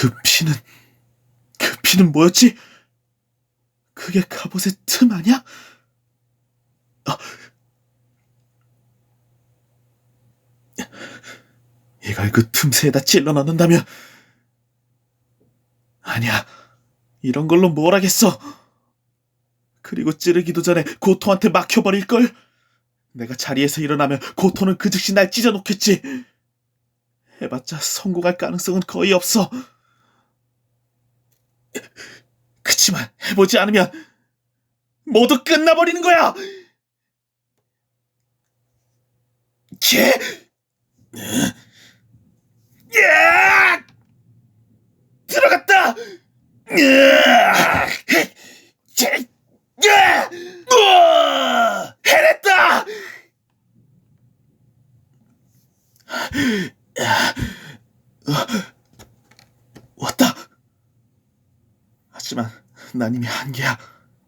그 피는 그 피는 뭐였지? 그게 갑옷의 틈 아니야? 아. 이걸 그 틈새에다 찔러 넣는다면 아니야 이런 걸로 뭘 하겠어 그리고 찌르기도 전에 고토한테 막혀버릴걸 내가 자리에서 일어나면 고토는 그 즉시 날 찢어놓겠지 해봤자 성공할 가능성은 거의 없어 그치만 해보지 않으면 모두 끝나버리는 거야 개 야! 들어갔다! 으아! 제- 야! 우와! 해냈다! 야, 어, 왔다. 하지만 난 이미 한계야.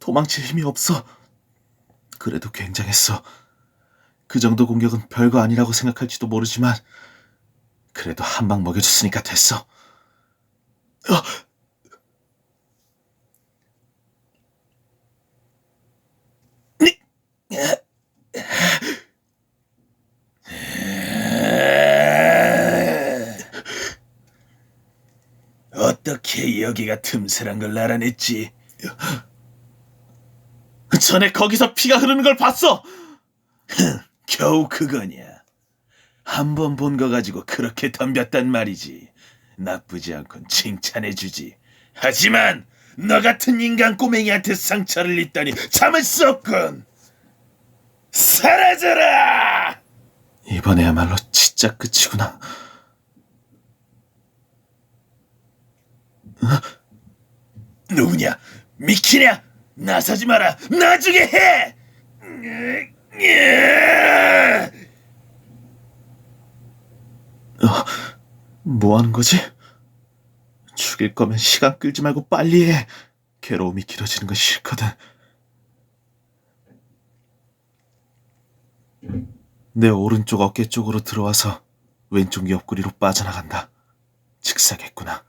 도망칠 힘이 없어. 그래도 굉장했어. 그 정도 공격은 별거 아니라고 생각할지도 모르지만 그래도 한 방 먹여줬으니까 됐어. 어! 니- 어떻게 여기가 틈새란 걸 알아냈지? 전에 거기서 피가 흐르는 걸 봤어! 겨우 그거냐? 한 번 본 거 가지고 그렇게 덤볐단 말이지. 나쁘지 않군 칭찬해주지. 하지만 너 같은 인간 꼬맹이한테 상처를 입다니 참을 수 없군. 사라져라! 이번에야말로 진짜 끝이구나. 누구냐? 미키냐? 나서지 마라. 나중에 해. 어, 뭐 하는 거지? 죽일 거면 시간 끌지 말고 빨리 해. 괴로움이 길어지는 건 싫거든. 내 오른쪽 어깨 쪽으로 들어와서 왼쪽 옆구리로 빠져나간다. 직사겠구나.